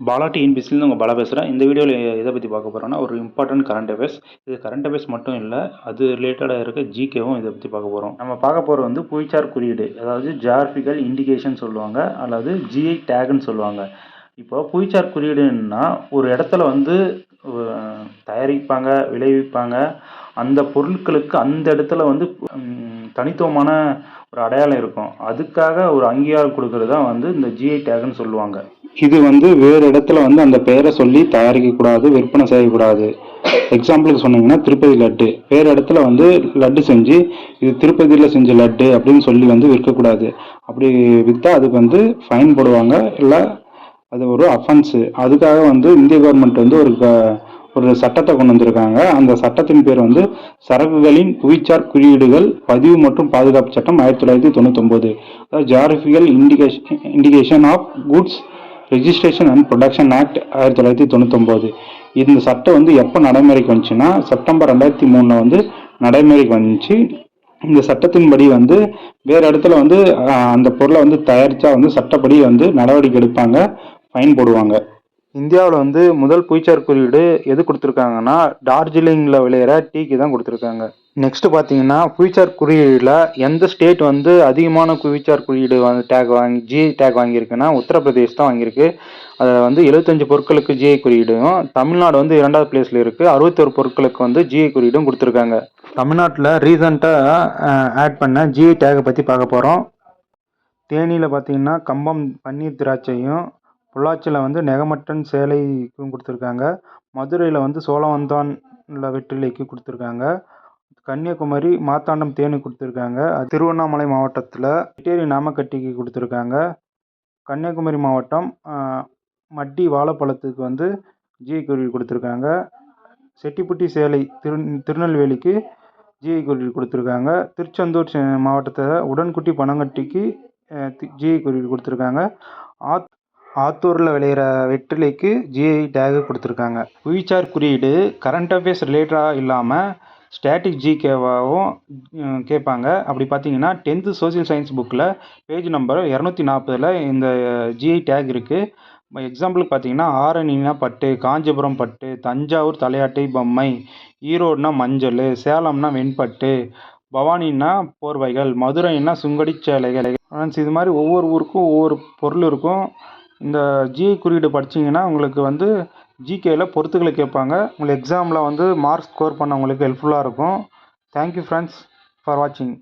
பாலா டிஎன்பிசிலேருந்து உங்கள் பாலா பேசுகிறேன் இந்த வீடியோவில் எதை பற்றி பார்க்க போகிறோன்னா ஒரு இம்பார்ட்டன்ட் கரண்ட் அஃபேர்ஸ் இது கரண்ட் அஃபேர்ஸ் மட்டும் இல்லை அது ரிலேட்டடாக இருக்க ஜிகேவும் இதை பற்றி பார்க்க போகிறோம் நம்ம பார்க்க போகிறது வந்து புவிச்சார் குறியீடு. அதாவது ஜியாகிரபிக்கல் இண்டிகேஷன் சொல்லுவாங்க அல்லது ஜிஐ டேக்னு சொல்லுவாங்க. இப்போ புவிச்சார் குறியீடுன்னா ஒரு இடத்துல வந்து தயாரிப்பாங்க விளைவிப்பாங்க. அந்த பொருட்களுக்கு அந்த இடத்துல வந்து தனித்துவமான ஒரு அடையாளம் இருக்கும். அதுக்காக ஒரு அங்கீகாரம் கொடுக்கறது தான் வந்து இந்த ஜிஐ டேக்னு சொல்லுவாங்க. இது வந்து வேறு இடத்துல வந்து அந்த பெயரை சொல்லி தயாரிக்கக்கூடாது விற்பனை செய்யக்கூடாது. எக்ஸாம்பிளுக்கு சொன்னீங்கன்னா திருப்பதி லட்டு. வேறு இடத்துல வந்து லட்டு செஞ்சு இது திருப்பதியில் செஞ்ச லட்டு அப்படின்னு சொல்லி வந்து விற்கக்கூடாது. அப்படி விற்றா அதுக்கு வந்து ஃபைன் போடுவாங்க. இல்லை அது ஒரு அஃபென்ஸு அதுக்காக வந்து இந்திய கவர்மெண்ட் வந்து ஒரு ஒரு சட்டத்தை கொண்டு வந்திருக்காங்க. அந்த சட்டத்தின் பேர் வந்து சரக்குகளின் புவிச்சார் குறியீடுகள் பதிவு மற்றும் பாதுகாப்பு சட்டம் ஆயிரத்தி தொள்ளாயிரத்தி தொண்ணூத்தொம்பது. அதாவது geographical indication indication of goods registration and production act ஆயிரத்தி தொள்ளாயிரத்தி தொண்ணூத்தொம்பது. இந்த சட்டம் வந்து எப்போ நடைமுறைக்கு வந்துச்சுன்னா செப்டம்பர் ரெண்டாயிரத்தி மூணில் வந்து நடைமுறைக்கு வந்துச்சு. இந்த சட்டத்தின்படி வந்து வேறு இடத்துல வந்து அந்த பொருளை வந்து தயாரித்தா வந்து சட்டப்படி வந்து நடவடிக்கை எடுப்பாங்க ஃபைன் போடுவாங்க. இந்தியாவில் வந்து முதல் புவிச்சார் குறியீடு எது கொடுத்துருக்காங்கன்னா டார்ஜிலிங்கில் விளையிற டீக்கு தான் கொடுத்துருக்காங்க. நெக்ஸ்ட் பார்த்தீங்கன்னா புவிச்சார் குறியீடில் எந்த ஸ்டேட் வந்து அதிகமான புவிச்சார் குறியீடு வந்து டேக் வாங்கி ஜிஐ டேக் வாங்கியிருக்குன்னா உத்தரப்பிரதேஷ் தான் வாங்கியிருக்கு. அதில் வந்து எழுபத்தஞ்சு பொருட்களுக்கு ஜிஐ குறியீடும் தமிழ்நாடு வந்து இரண்டாவது பிளேஸில் இருக்குது அறுபத்தொரு பொருட்களுக்கு வந்து ஜிஐ குறியீடும் கொடுத்துருக்காங்க. தமிழ்நாட்டில் ரீசண்டாக ஆட் பண்ண ஜிஐ டேக்கை பற்றி பார்க்க போகிறோம் தேனியில் பார்த்தீங்கன்னா கம்பம் பன்னீர் திராட்சையும் பொள்ளாச்சியில் வந்து நெகமட்டன் சேலைக்கும் கொடுத்துருக்காங்க. மதுரையில் வந்து சோழவந்தான் உள்ள வெற்றிலைக்கு கொடுத்துருக்காங்க. கன்னியாகுமரி மாத்தாண்டம் தேனி கொடுத்துருக்காங்க. திருவண்ணாமலை மாவட்டத்தில் இட்டேரி நாமக்கட்டிக்கு கொடுத்துருக்காங்க. கன்னியாகுமரி மாவட்டம் மட்டி வாழைப்பழத்துக்கு வந்து ஜிஐ குருவி கொடுத்துருக்காங்க. செட்டிப்புட்டி சேலை திரு திருநெல்வேலிக்கு ஜிஐ குருவி கொடுத்துருக்காங்க. திருச்செந்தூர் சே- மாவட்டத்தில் உடன்குட்டி பனங்கட்டிக்கு ஜிஐ குருவி கொடுத்துருக்காங்க. ஆத் ஆத்தூரில் விளையிற வெற்றிலைக்கு ஜிஐ டேகு கொடுத்துருக்காங்க. புவிச்சார் குறியீடு கரண்ட் அஃபேர்ஸ் ரிலேட்டடாக இல்லாமல் ஸ்டாட்டிக் ஜிகேவாகவும் கேட்பாங்க. அப்படி பார்த்தீங்கன்னா டென்த்து சோசியல் சயின்ஸ் புக்கில் பேஜ் நம்பர் இரநூத்தி நாற்பதில் இந்த ஜிஐ டேக் இருக்குது எக்ஸாம்பிளுக்கு பார்த்தீங்கன்னா ஆரணினா பட்டு காஞ்சிபுரம் பட்டு தஞ்சாவூர் தலையாட்டை பொம்மை ஈரோடுனா மஞ்சள் சேலம்னா வெண்பட்டு பவானின்னா போர்வைகள் மதுரைன்னா சுங்கடி சேலைகள். இது மாதிரி ஒவ்வொரு ஊருக்கும் ஒவ்வொரு பொருள் இருக்கும். இந்த ஜிஐ குறியீடு படிச்சீங்கன்னா உங்களுக்கு வந்து ஜிகேயில் பொறுத்துக்களை கேட்பாங்க. உங்களுக்கு எக்ஸாமில் வந்து மார்க் ஸ்கோர் பண்ண உங்களுக்கு ஹெல்ப்ஃபுல்லாக இருக்கும். தேங்க்யூ ஃப்ரெண்ட்ஸ் ஃபார் வாட்சிங்